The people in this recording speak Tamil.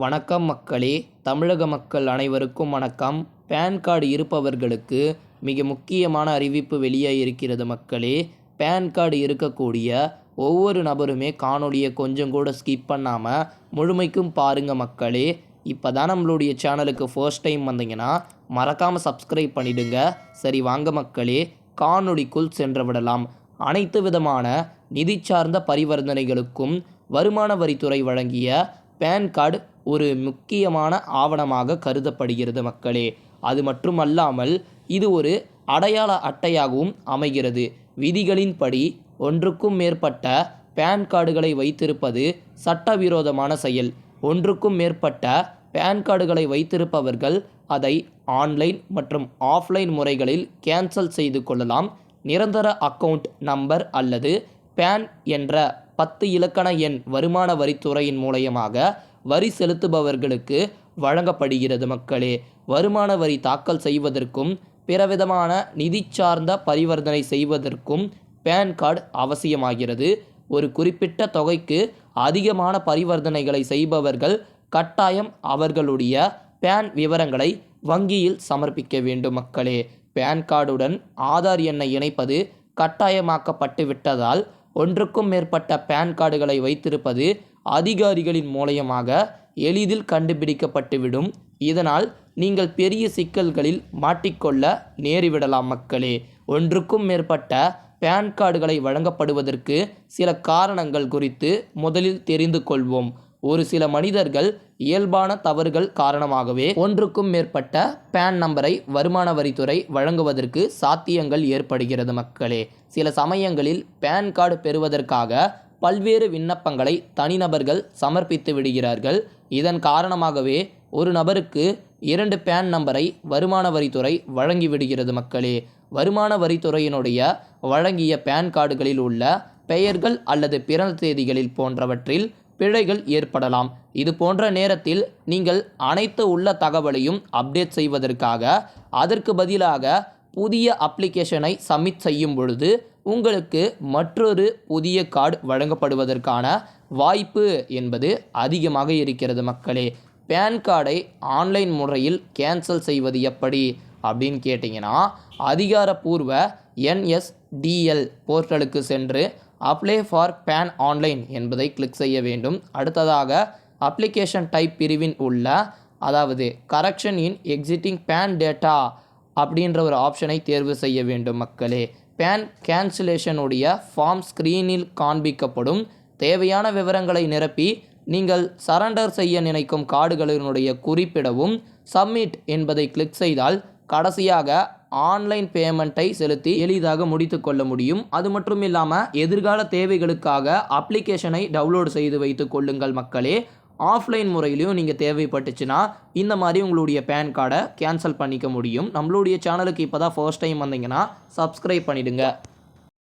வணக்கம் மக்களே. தமிழக மக்கள் அனைவருக்கும் வணக்கம். பேன் கார்டு இருப்பவர்களுக்கு மிக முக்கியமான அறிவிப்பு வெளியே இருக்கிறது மக்களே. பேன் கார்டு இருக்கக்கூடிய ஒவ்வொரு நபருமே காணொலியை கொஞ்சம் கூட ஸ்கிப் பண்ணாமல் முழுமைக்கும் பாருங்க மக்களே. இப்போ தான் நம்மளுடைய சேனலுக்கு ஃபர்ஸ்ட் டைம் வந்தீங்கன்னா மறக்காமல் சப்ஸ்கிரைப் பண்ணிடுங்க. சரி வாங்க மக்களே. காணொலிக்குள் சென்று விடலாம். அனைத்து விதமான நிதி சார்ந்த பரிவர்த்தனைகளுக்கும் வருமான வரித்துறை வழங்கிய பேன் கார்டு ஒரு முக்கியமான ஆவணமாக கருதப்படுகிறது மக்களே. அது மட்டுமல்லாமல் இது ஒரு அடையாள அட்டையாகவும் அமைகிறது. விதிகளின்படி ஒன்றுக்கும் மேற்பட்ட பேன் கார்டுகளை வைத்திருப்பது சட்டவிரோதமான செயல். ஒன்றுக்கும் மேற்பட்ட பேன் கார்டுகளை வைத்திருப்பவர்கள் அதை ஆன்லைன் மற்றும் ஆஃப்லைன் முறைகளில் கேன்சல் செய்து கொள்ளலாம். நிரந்தர அக்கவுண்ட் நம்பர் அல்லது பேன் என்ற பத்து இலக்கண எண் வருமான வரித்துறையின் மூலயமாக வரி செலுத்துபவர்களுக்கு வழங்கப்படுகிறது மக்களே. வருமான வரி தாக்கல் செய்வதற்கும் பிறவிதமான நிதி சார்ந்த பரிவர்த்தனை செய்வதற்கும் பேன் கார்டு அவசியமாகிறது. ஒரு குறிப்பிட்ட தொகைக்கு அதிகமான பரிவர்த்தனைகளை செய்பவர்கள் கட்டாயம் அவர்களுடைய பேன் விவரங்களை வங்கியில் சமர்ப்பிக்க வேண்டும் மக்களே. பேன் கார்டுடன் ஆதார் எண்ணை இணைப்பது கட்டாயமாக்கப்பட்டு விட்டதால் ஒன்றுக்கும் மேற்பட்ட பேன் கார்டுகளை வைத்திருப்பது அதிகாரிகளின் மூலயமாக எளிதில் கண்டுபிடிக்கப்பட்டுவிடும். இதனால் நீங்கள் பெரிய சிக்கல்களில் மாட்டிக்கொள்ள நேரிவிடலாம் மக்களே. ஒன்றுக்கும் மேற்பட்ட பேன் கார்டுகளை வழங்கப்படுவதற்கு சில காரணங்கள் குறித்து முதலில் தெரிந்து கொள்வோம். ஒரு சில மனிதர்கள் இயல்பான தவறுகள் காரணமாகவே ஒன்றுக்கும் மேற்பட்ட பேன் நம்பரை வருமான வரித்துறை வழங்குவதற்கு சாத்தியங்கள் ஏற்படுகிறது மக்களே. சில சமயங்களில் பேன் கார்டு பெறுவதற்காக பல்வேறு விண்ணப்பங்களை தனிநபர்கள் சமர்ப்பித்து விடுகிறார்கள். இதன் காரணமாகவே ஒரு நபருக்கு இரண்டு பேன் நம்பரை வருமான வரித்துறை வழங்கி விடுகிறது மக்களே. வருமான வரித்துறையினுடைய வழங்கிய பேன் கார்டுகளில் உள்ள பெயர்கள் அல்லது பிறந்த தேதிகளில் போன்றவற்றில் பிழைகள் ஏற்படலாம். இது போன்ற நேரத்தில் நீங்கள் அனைத்து உள்ள தகவலையும் அப்டேட் செய்வதற்காக அதற்கு பதிலாக புதிய அப்ளிகேஷனை சப்மிட் செய்யும் பொழுது உங்களுக்கு மற்றொரு புதிய கார்டு வழங்கப்படுவதற்கான வாய்ப்பு என்பது அதிகமாக இருக்கிறது மக்களே. பேன் கார்டை ஆன்லைன் முறையில் கேன்சல் செய்வது எப்படி? அப்படின்னு கேட்டிங்கன்னா அதிகாரப்பூர்வ என்எஸ்டிஎல் போர்ட்டலுக்கு சென்று அப்ளை ஃபார் பேன் ஆன்லைன் என்பதை கிளிக் செய்ய வேண்டும். அடுத்ததாக அப்ளிகேஷன் டைப் பிரிவின் உள்ள அதாவது correction in existing PAN data அப்படின்ற ஒரு ஆப்ஷனை தேர்வு செய்ய வேண்டும் மக்களே. பேன் கேன்சலேஷனுடைய ஃபார்ம் ஸ்க்ரீனில் காண்பிக்கப்படும் தேவையான விவரங்களை நிரப்பி நீங்கள் சரண்டர் செய்ய நினைக்கும் கார்டுகளினுடைய குறிப்பிடவும் சப்மிட் என்பதை கிளிக் செய்தால் கடைசியாக ஆன்லைன் பேமெண்ட்டை செலுத்தி எளிதாக முடித்து கொள்ள முடியும். அது மட்டும் இல்லாமல் எதிர்கால தேவைகளுக்காக அப்ளிகேஷனை டவுன்லோட் செய்து வைத்து கொள்ளுங்கள் மக்களே. ஆஃப்லைன் முறையிலையும் நீங்கள் தேவைப்பட்டுச்சுன்னா இந்த மாதிரி உங்களுடைய பேன் கார்டை கேன்சல் பண்ணிக்க முடியும். நம்மளுடைய சேனலுக்கு இப்போ தான் ஃபர்ஸ்ட் டைம் வந்தீங்கன்னா சப்ஸ்கிரைப் பண்ணிவிடுங்க